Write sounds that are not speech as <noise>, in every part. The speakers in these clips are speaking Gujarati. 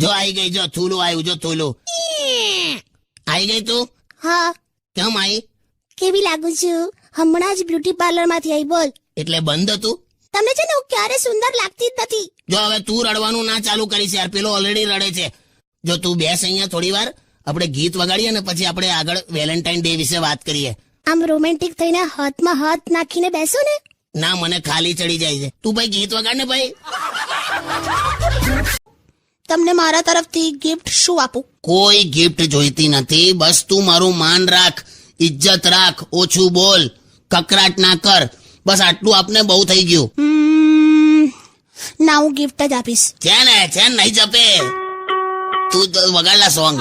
જો આઈ ગઈ જો થૂલું આવ્યું જો થૂલું. આઈ ગઈ તું? હા. કેમ આઈ? કેવી લાગુ છું? હમણાં જ બ્યુટી પાર્લરમાંથી આવી બોલ. એટલે બંધ હતું તમને છે ને હું ક્યારે સુંદર લાગતી જ નથી. જો હવે તું રડવાનું ના ચાલુ કરીશ યાર પેલો ઓલરેડી રડે છે. જો તું બેસ અહીંયા થોડી વાર આપણે ગીત વગાડીએ ને પછી આપણે આગળ વેલેન્ટાઇન ડે વિશે વાત કરીએ. આમ રોમેન્ટિક થઈને હાથમાં હાથ નાખીને બેસો ને. ના મને ખાલી ચડી જાય છે. તું ભાઈ ગીત વગાડ ને ભાઈ? તમને મારા તરફથી ગિફ્ટ શું આપું? કોઈ ગિફ્ટ જોઈતી નથી. બસ તું મારું માન રાખ ઇજ્જત રાખ ઓછું બોલ કકરાટ ના કર. બસ આટલું આપને બહુ થઈ ગયું. ના હું ગિફ્ટ જ આપીશ. છે ને છે નહીં જપે. તું વગાડલા સોંગ.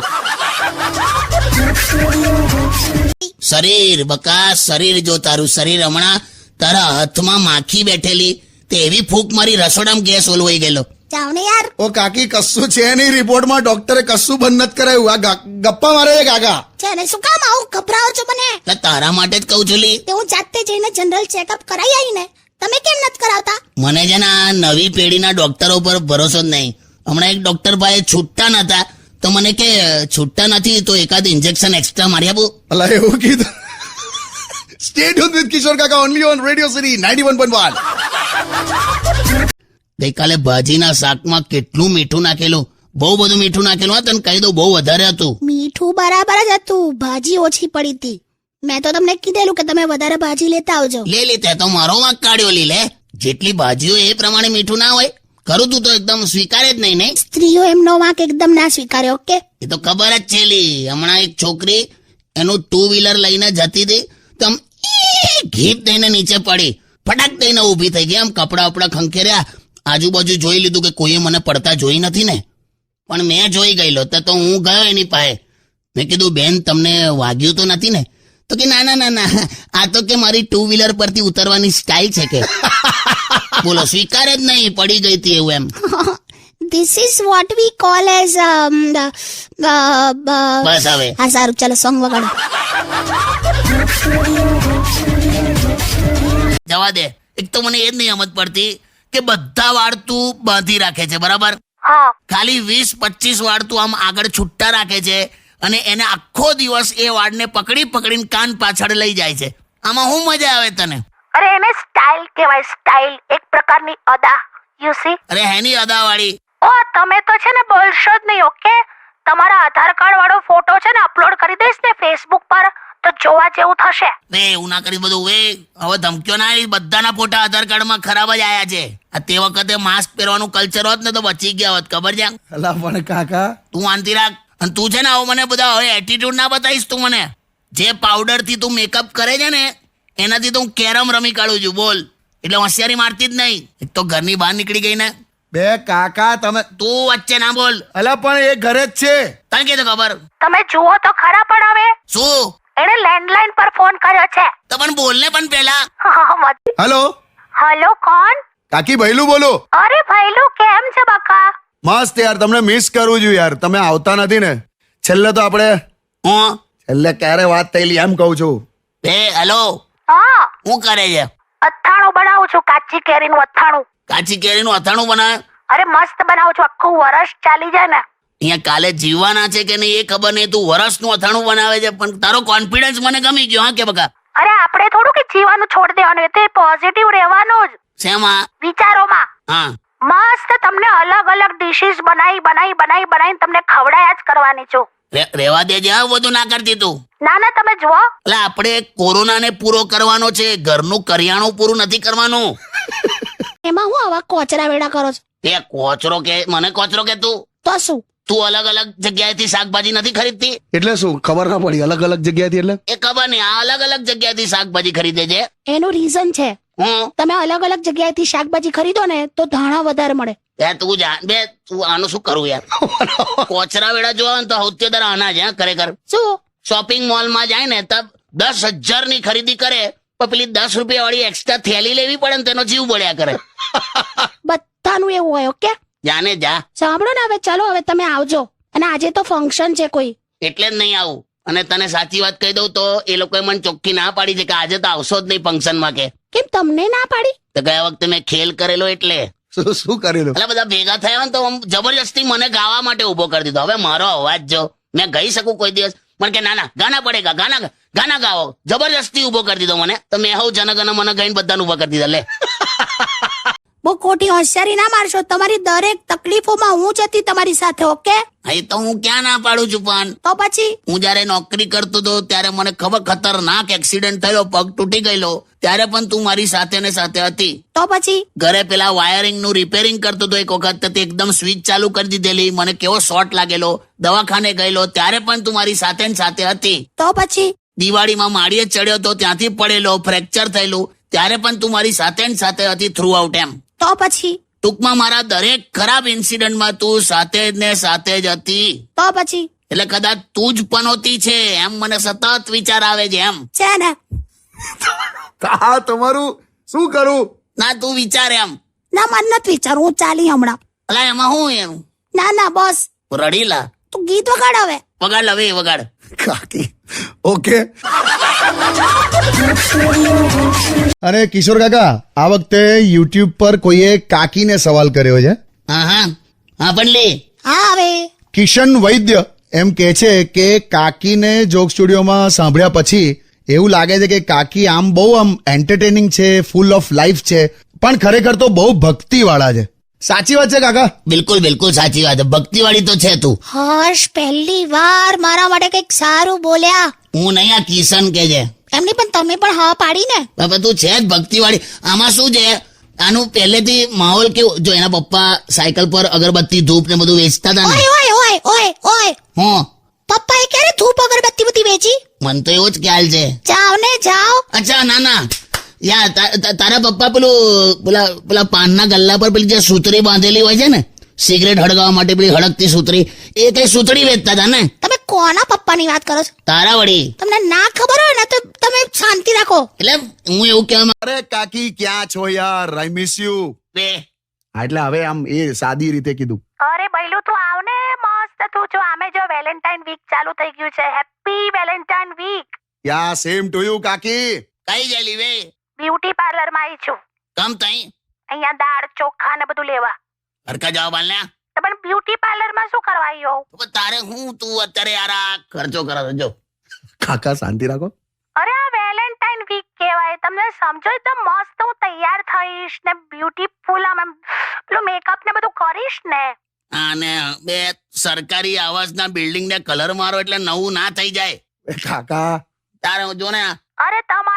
શરીર બકા શરીર જો તારું શરીર હમણાં તારા હાથમાં માખી બેઠેલી તે એવી ફૂંક મારી રસોડામાં ગેસ ઓલવાઈ ગયેલો. જાઓ ને યાર. ઓ કાકી કશું છે નહીં. રિપોર્ટમાં ડોક્ટરે કશું બંધ નથી કરાયું. આ ગપ્પા મારે છે કાકા. છે ને શું કામ આવું? ગભરાવો છો મને? એટલે તારા માટે જ કહું છું લી. તે હું જાતે જઈને જનરલ ચેકઅપ કરાઈ આવીને તમે કેમ નથી કરાવતા? મને છે ને આ નવી પેઢીના ડોક્ટરો પર ભરોસો જ નહીં. હમણાં એક ડોક્ટર પાસે છૂટતા નતા. તો મને કે છૂટતા નથી તો એકાદ ઇન્જેક્શન એક્સ્ટ્રા મારી આપું. અલા એવું કીધું. <laughs> State with Kishore Kaka only on radio city ninety one point one ગઈકાલે ભાજીના શાકમાં કેટલું મીઠું નાખેલું? બહુ બધું મીઠું નાખેલું હા તને કહી દઉં બહુ વધારે હતું. મીઠું બરાબર જ હતું. ભાજી ઓછી પડી હતી. મેં તો તમને કીધેલું કે તમે વધારે ભાજી લેતા આવજો. લે લે તે તો મારો વાંક કાઢ્યો લી લે. જેટલી ભાજીઓ એ પ્રમાણે મીઠું ના હોય કરું તું તો એકદમ સ્વીકારે જ નહીં નહીં? સ્ત્રીઓ એમનો વાંક એકદમ ના સ્વીકારે ઓકે? એ તો ખબર જ છે લી. હમણાં એક છોકરી એનું ટુ વ્હીલર લઈને જતી હતી તો આમ ઘીપ દઈને નીચે પડી. ફટાક દઈને ઊભી થઈ ગઈ. આમ કપડા વપડા ખંખેર્યા. આજુબાજુ જોઈ લીધું કે કોઈએ મને પડતા જોઈ નથી ને. પણ મેં જોઈ ગયેલો તો હું ગયો એની પાસે. મેં કીધું બેન તમને વાગ્યું તો નથી ને? તો કે ના ના ના ના. આ તો કે મારી ટુ વ્હીલર પરથી ઉતરવાની સ્ટાઇલ છે કે. <laughs> બોલો સ્વીકાર જ નહીં પડી ગઈ હતી એવું એમ. This is what we call as બસ હવે. હા સારું ચાલો સોંગ વગાડો. જવા દે. એક તો મને એ જ નહીં સમજ પડતી. કે બધા વાળતું બાંધી રાખે છે બરાબર? ખાલી વીસ પચીસ વાળતું આમ આગળ છૂટા રાખે છે અને એને આખો દિવસ એ વાળને પકડી પકડીને કાન પાછળ લઈ જાય છે. આમાં શું મજા આવે તને? અરે એને સ્ટાઇલ કહેવાય સ્ટાઇલ એક પ્રકારની અદા યુ સી અરે હેની અદાવાળી. ઓ તમે તો છે ને બોલશો જ નહીં ઓકે તમારા આધાર કાર્ડ વાળો ફોટો છે ને અપલોડ કરી દઈશ ને ફેસબુક પર તો જોવા જેવું થશે. વે એવું ના કરી બધું વે. હવે ધમક્યો ના આવી બધાના ફોટા આધાર કાર્ડમાં ખરાબ જ આયા છે. આ તે વખતે માસ્ક પહેરવાનું કલ્ચર હોત ને તો બચી ગયા હોત ખબર છે? અલા પણ કાકા. તું વાંધી રાખ. અને તું છે ને આવો મને બધા હવે એટીટ્યુડ ના બતાવીશ તું મને. જે પાવડરથી તું મેકઅપ કરે છે ને એનાથી તો હું કેરમ રમી કાઢું છું બોલ. એટલે હોશિયારી મારતી જ નહીં. એક તો ઘરની બહાર નીકળી ગઈ ને. બે કાકા તમે તું વચ્ચે ના બોલ. અલા પણ એ ઘરે જ છે. તને કે ખબર? તમે જુઓ તો ખરા પણ હવે. શું? એને લેન્ડલાઇન પર ફોન કર્યો છે. તો પણ બોલ ને પણ પેલા હલો? હલો કોણ? કાકી ભૈલું બોલો. અરે ભૈલું કેમ છે બકા? મસ્ત યાર તમને મિસ કરું છું યાર. તમે આવતા નથી ને. છેલ્લે તો આપણે હું? છેલ્લે ક્યારે વાત થયેલી એમ કહું છું. એ હેલો? હા. શું કરે છે? અથાણું બનાવું છું કાચી કેરીનું અથાણું. કાચી કેરીનું અથાણું બનાવે? અરે મસ્ત બનાવું છું. આખું વરસ ચાલી જાય ને. અહીંયા કાલે જીવવાના છે કે નહીં એ ખબર નહીં. તું વરસનું અથાણું બનાવે છે પણ તારો કોન્ફિડન્સ મને ગમી ગયો હા કે બકા? અરે આપણે થોડું કે જીવાનું છોડ દેવાનું એ તો પોઝિટિવ રહેવાનું જ. શેમાં? વિચારોમાં. હા. મસ્ત તમને અલગ અલગ ડિશિસ બનાવી બનાવી બનાવી બનાવી તમને ખવડાયા જ કરવાની છું. રેવા દેજે હા બધું ના કરતી તું. ના ના તમે જુઓ. એટલે આપણે કોરોનાને પૂરો કરવાનો છે ઘરનું કરિયાણું પૂરું નથી કરવાનું. એમાં હું આવા કોચરા વેડા કરો છો? તે કોચરો કે મને કોચરો કે તું? તો શું? તું અલગ અલગ જગ્યાએથી શાકભાજી નથી ખરીદતી? એટલે શું ખબર ના પડી અલગ અલગ જગ્યાએથી એટલે? એ ખબર નહીં આ અલગ અલગ જગ્યાએથી શાકભાજી ખરીદે છે. એનું રીઝન છે. હું? તમે અલગ અલગ જગ્યાએથી શાકભાજી ખરીદો ને તો ધાણા વધારે મળે. એ તું જાણ બે તું આનું શું કરું યાર? <laughs> કોચરા વેળા જોવા ને તો સૌથી વધારે અનાજ હે ખરેખર. શું? શોપિંગ મોલમાં જાય ને તબ દસ હજારની ખરીદી કરે પણ પેલી દસ રૂપિયા વાળી એક્સ્ટ્રા થેલી લેવી પડે ને તેનો જીવ બળ્યા કરે. બધાનું એવું હોય ઓકે જાને જા. સાંભળો ને હવે ચાલો હવે તમે આવજો. અને આજે તો ફંક્શન છે કોઈ. એટલે જ નહીં આવું. અને તને સાચી વાત કહી દઉં તો એ લોકોએ મને ચોખ્ખી ના પાડી છે કે આજે તો આવશો જ નહીં ફંક્શનમાં કે. કેમ તમને ના પાડી? તો ગયા વખતે મેં ખેલ કરેલો એટલે. શું શું કરેલું? એટલે બધા ભેગા થયા ને તો જબરજસ્તી મને ગાવા માટે ઊભો કરી દીધો. હવે મારો અવાજ જો. મેં ગઈ શકું કોઈ દિવસ? પણ કે ના ના ગાના પડેગા ગાના ગાના ગાઓ. જબરજસ્તી ઊભો કરી દીધો મને. તો મેં હવ જનગણ મને ગઈને બધાને ઊભા કરી દીધા. લે. બહુ ખોટી હોશિયારી ના મારશો. તમારી દરેક તકલીફોમાં હું જ હતી તમારી સાથે ઓકે? હા, એ તો હું ક્યાં ના પાડું છું પણ? તો પછી? હું જયારે નોકરી કરતો હતો ત્યારે મને ખબર ખતરનાક એક્સિડન્ટ થયો પગ તૂટી ગયેલો. ત્યારે પણ તું મારી સાથે ને સાથે હતી. તો પછી? ઘરે પેલા વાયરિંગનું રિપેરિંગ કરતો હતો એક વખત તે એકદમ સ્વિચ ચાલુ કરી દીધેલી. મને કેવો શોર્ટ લાગેલો. દવાખાને ગયેલો. ત્યારે પણ તું મારી સાથે ને સાથે હતી. તો પછી? દિવાળીમાં માળીએ ચડ્યો તો ત્યાંથી પડેલો ફ્રેક્ચર થયેલું. ત્યારે પણ તું મારી સાથે ને સાથે હતી થ્રુ આઉટ એમ. તો પછી? ટૂંકમાં મારા દરેક ખરાબ ઇન્સિડન્ટમાં તું સાથે જ ને સાથે જ હતી. તો પછી? એટલે કદાચ તું જ પનોતી છે એમ મને સતત વિચાર આવે છે એમ. છે ને. હા તમારું શું કરું? ના તું વિચાર એમ. ના મન નથી વિચાર હું ચાલી હમણાં. અલા એમાં હું એમ ના ના બસ. રડીલા. તું ગીત વગાડ હવે. વગાડ હવે વગાડ. કાકી. ઓકે. અને કિશોર કાકા આ વખતે યુટ્યુબ પર કોઈએ કાકીને સવાલ કર્યો છે. હા હા હા પણ લે. હા હવે. કિશન વૈદ્ય એમ કે છે કે કાકીને જોક સ્ટુડિયોમાં સાંભળ્યા પછી એવું લાગે છે કે કાકી આમ બહુ આમ એન્ટરટેનિંગ છે ફૂલ ઓફ લાઈફ છે પણ ખરેખર તો બહુ ભક્તિવાળા છે. સાચી વાત છે કાકા? બિલકુલ બિલકુલ સાચી વાત ભક્તિ ભક્તિવાળી તો છે તું. હર્ષ પહેલી વાર મારા માટે કંઈક સારું બોલ્યા. હું નહીં આ કિશન કે છે. એમની પણ તમે પણ હા પાડી ને? બાબા તું છે જ ભક્તિવાળી. આમાં શું છે? આનું પહેલેથી માહોલ કેવું? જો એના પપ્પા સાયકલ પર અગરબત્તી ધૂપ ને બધું વેચતા હતા ને. ઓય ઓય ઓય ઓય ઓય. હું? પપ્પાએ ક્યારે ધૂપ અગરબત્તી બધી વેચી? મને તો એવો જ ખ્યાલ છે. જાઓ ને જાઓ. અચ્છા ના ના. યા તા- તા- તારા પપ્પા પેલું પેલા પેલા પાનના ગલ્લા પર પેલી જે સૂતરી બાંધેલી હોય છે ને સિગરેટ હળગાવવા માટે પેલી હળગતી સૂતરી એ કઈ સૂતરી વેચતા હતા ને? તમે કોના પપ્પાની વાત કરો છો? તારા વળી. તમને ના ખબર હોય ને તો તમે શાંતિ રાખો. એટલે હું એવું કહેવા અરે કાકી ક્યાં છો યાર? આઈ મિસ યુ બે. એટલે હવે આમ એ સાદી રીતે કીધું. અરે બૈલું તું આવ ને મસ્ત. તું જો આમે જો વેલેન્ટાઇન વીક ચાલુ થઈ ગયું છે. Happy valentine week yeah same to you કાકી. કઈ ગયેલી વે? બ્યુટી પાર્લરમાં આવી છું. કમ તઈ? અહીંયા દાળ ચોખા ને બધું લેવા. હરકા જાવ આલ ને તો પણ બ્યુટી પાર્લરમાં શું કરવા આવ્યો તારે હું તું અત્યારે યાર આ ખર્ચો કરો જો. કાકા શાંતિ રાખો. અરે આ વેલેન્ટાઇન વીક કહેવાય. તમને સમજો તો મસ્ત હું તૈયાર થઈશ ને બ્યુટીફુલ આમ પેલું મેકઅપ ને બધું કરીશ ને. અને બે સરકારી આવાસના બિલ્ડિંગ ને કલર મારો એટલે નવું ના થઈ જાય. કાકા. તારે જો ને અરે તમારા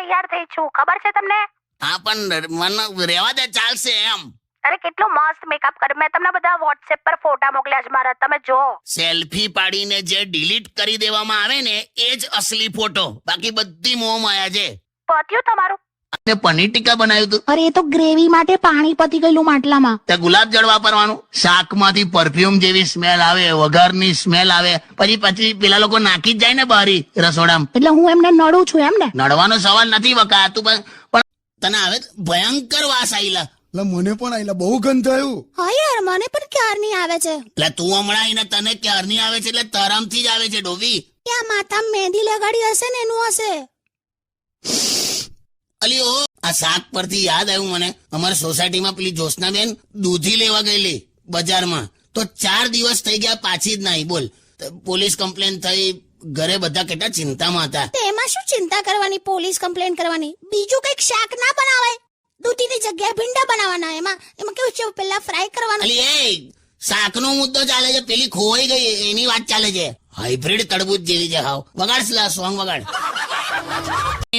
તૈયાર થઈ છું. ખબર છે તમને? હા પણ મને રેવા દે ચાલશે એમ. અરે કેટલું મસ્ત મેકઅપ કર મેં તમને બધા વોટ્સએપ પર ફોટા મોકલ્યા છે મારા. તમે જો. સેલ્ફી પાડીને જે ડિલીટ કરી દેવામાં આવે ને એ જ અસલી ફોટો બાકી બધી મોહ માયા છે. પત્યું તમારું? અને પનીર ટીકા બનાવ્યું હતું. અરે એ તો ગ્રેવી માટે પાણી પતી ગયેલું માટલામાં. તે ગુલાબ જળ વાપરવાનું. શાકમાંથી પરફ્યુમ જેવી સ્મેલ આવે વઘારની સ્મેલ આવે. પછી પછી પેલા લોકો નાખી જ જાય ને બારી રસોડામાં. એટલે હું એમને નડું છું એમ ને નડવાનો સવાલ નથી વકા તું પણ પણ તને આવે ભયંકર વાસ આઈલા એટલે મને પણ આઈલા બહુ ગંધ થયું હા યાર મને પણ ક્યારની આવે છે? એટલે તું હમણાં આઈને તને ક્યારની આવે છે? એટલે તરમથી જ આવે છે ડોવી ત્યાં માથા મહેંદી લગાડી હશે ને એનું હશે? અલી ઓ આ શાક પરથી યાદ આવ્યું મને. અમારી સોસાયટીમાં પેલી જોશનાબેન દૂધી લેવા ગયેલી બજારમાં. તો ચાર દિવસ થઈ ગયા પાછી જ નહીં બોલ. પોલીસ કમ્પ્લેન થઈ ઘરે બધા કેટલા ચિંતામાં હતા. એમાં શું ચિંતા કરવાની? પોલીસ કમ્પ્લેન કરવાની. બીજું કંઈક શાક ના બનાવાય? દૂધીની જગ્યાએ ભીંડા બનાવવાના એમાં? એમાં કેવું છે? પેલા ફ્રાય કરવાના. અલી એ શાકનો મુદ્દો ચાલે છે. પેલી ખોવાઈ ગઈ એની વાત ચાલે છે. હાઇબ્રિડ તડબૂચ જેવી છે હાવ. વગાડ સોંગ વગાડ.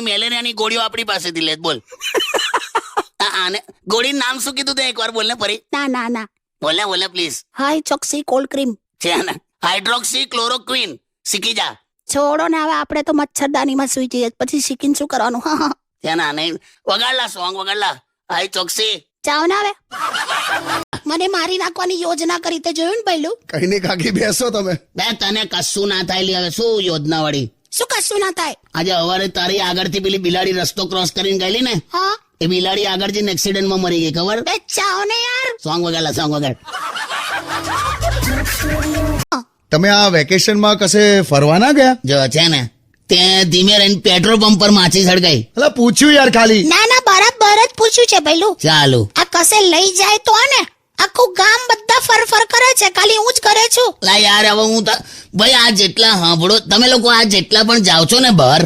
મેલેરિયાની ગોળીઓ આપણી પાસેથી લે બોલ. <laughs> આને ગોળી નામ શું કીધું તે એકવાર બોલને ફરી? ના ના ના. બોલે બોલે please hi Choksi cold cream છે ને હાઇડ્રોક્સી ક્લોરોક્વિન. શીખી જા. છોડો ને હવે આપણે તો મચ્છરદાનીમાં સુઈ જઈએ. પછી શીખીને શું કરવાનું? હા છે ના નહીં વગાડલા સોંગ વગાડલા. હાઈ ચોકસી. ચાવ ને આવે મને મારી નાખવાની યોજના કરી તે જોયું ને પહેલું? કઈ નહીં કાકી બેસો તમે. બે તને કશું ના થાય લી હવે શું યોજના વાળી શું કશું ના થાય આજે સવારે તારી આગળથી પેલી બિલાડી રસ્તો ક્રોસ કરીને ગયેલી ને હા. એ બિલાડી આગળ જઈને એક્સિડન્ટમાં મરી ગઈ ખબર? બે ચાઓ ને યાર. સોંગ વગાડલા સોંગ વગાડ. તમે આ વેકેશનમાં કશે ફરવા ના ગયા? જો છે ને તે ધીમે રહીને પેટ્રોલ પંપ પર માછી સળગાઈ એટલે પૂછ્યું યાર ખાલી. ના ના બરાબર જ પૂછ્યું છે પેલું ચાલુ. આ કસે લઈ જાય તો ને આખું ગામ બધા ફર ફર કરે છે ખાલી હું જ કરે છું. લા યાર હવે હું તો ભાઈ આ જેટલા હાંભળો તમે લોકો આ જેટલા પણ જાઓ છો ને બહાર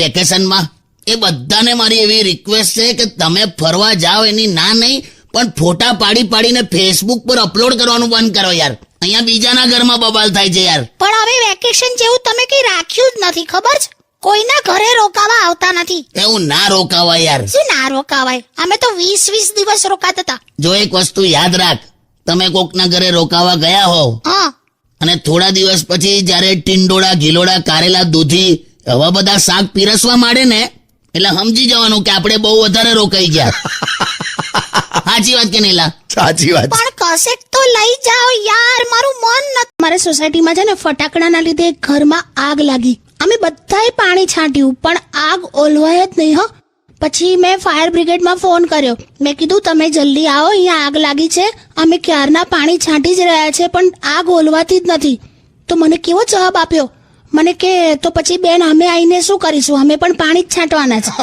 વેકેશનમાં એ બધાને મારી એવી રિક્વેસ્ટ છે કે તમે ફરવા જાઓ એની ના નહીં પણ ફોટા પાડી પાડીને ફેસબુક પર અપલોડ કરવાનું બંધ કરો યાર. અહીંયા બીજાના ઘરમાં બબાલ થાય છે યાર. પણ હવે વેકેશન જેવું તમે કઈ રાખ્યું જ નથી ખબર છે? કોઈના ઘરે રોકાવા આવતા નથી. એવું ના રોકાવાય યાર. શું ના રોકાવાય? અમે તો વીસ વીસ દિવસ રોકાતા હતા. જો એક વસ્તુ યાદ રાખ તમે કોકના ઘરે રોકાવા ગયા હો હા. અને થોડા દિવસ પછી જ્યારે ટીંડોળા ગીલોડા કારેલા દૂધી એવા બધા શાક પીરસવા માંડે ને એટલે સમજી જવાનું કે આપણે બહુ વધારે રોકાઈ ગયા. <laughs> સાચી વાત કે નીલા સાચી વાત. પણ કશેક તો લઈ જાઓ યાર મારું મન નથી મારા સોસાયટીમાં છે ને ફટાકડાના લીધે એક ઘરમાં આગ લાગી. અમે બધાએ પાણી છાંટ્યું પણ આગ ઓલવાય જ નહીં હો. પછી મેં ફાયર બ્રિગેડમાં ફોન કર્યો. મેં કીધું તમે જલ્દી આવો અહીંયા આગ લાગી છે. અમે ક્યારના પાણી છાંટી જ રહ્યા છે પણ આગ ઓલવાતી જ નથી. તો મને કેવો જવાબ આપ્યો? મને કે તો પછી બેન અમે આવીને શું કરીશું? અમે પણ પાણી જ છાંટવાના છે. <laughs>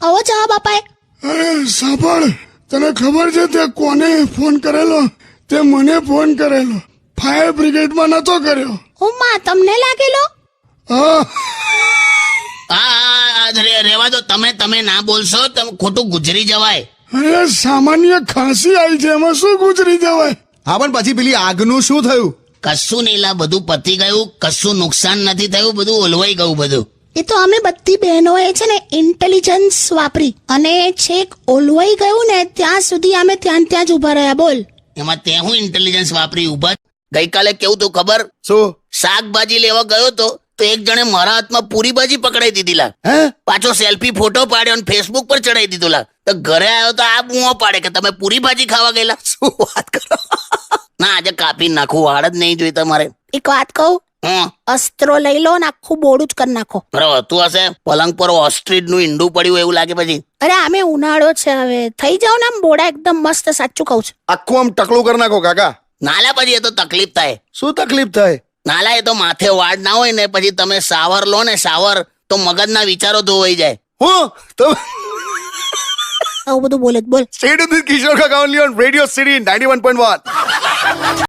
આવો જવાબ અપાય. અરે સાંભળ. તને ખબર છે તે કોને ફોન કરેલો? તે મને ફોન કરેલો. ફાયર બ્રિગેડમાં નતો કર્યો. ઓ માં તમને લાગેલો? હા. આ, રહેવા દો તમે તમે ના બોલશો તમે ખોટું ગુજરી જવાય. અરે સામાન્ય ખાંસી આવી છે એમાં શું ગુજરી જવાય? હા પણ પછી પેલી આગનું શું થયું? કશું નીલા બધું પતી ગયું કશું નુકસાન નથી થયું બધું ઓલવાઈ ગયું બધું. એ તો અમે બધી બહેનોએ છે ને ઇન્ટેલિજન્સ વાપરી અને છેક ઓલવાઈ ગયું ને ત્યાં સુધી અમે ત્યાં ત્યાં જ ઊભા રહ્યા બોલ. એમાં તે હું ઇન્ટેલિજન્સ વાપરી ઊભા ગઈકાલે કેવું તું ખબર? શું? શાકભાજી લેવા ગયો તો તો એક જણે મારા હાથમાં પૂરી ભાજી પકડાઈ દીધી લા પાછો સેલ્ફી ફોટો પાડ્યો અને ફેસબુક પર ચડાઈ દીધું લા તો ઘરે આવ્યો તો આ બુઓ પાડે કે તમે પૂરી ભાજી ખાવા ગયેલા? શું વાત કરો? ના આજે કાપી નાખું વાળ જ નહીં જોઈ તમારે. એક વાત કહું? અસ્ત્રો લઈ લો ને આખું બોડું જ કરી નાખો. બરાબર હતું હશે. પલંગ પર ઓસ્ટ્રીચનું ઈંડું પડ્યું એવું લાગે પછી. અરે આમે ઉનાળો છે હવે. થઈ જાવ ને આમ બોડા એકદમ મસ્ત સાચું કહું છું. આખું આમ ટકલું કરી નાખો કાકા. નાલા પછી એ તો તકલીફ થાય. શું તકલીફ થાય? નાલા એ તો માથે વાળ ના હોય ને પછી તમે સાવર લો ને સાવર તો મગજના વિચારો ધોવાઈ જાય. હું? તો આવું બધું બોલે બોલ. Stadium Kishore Kaka only on radio city ninety one point one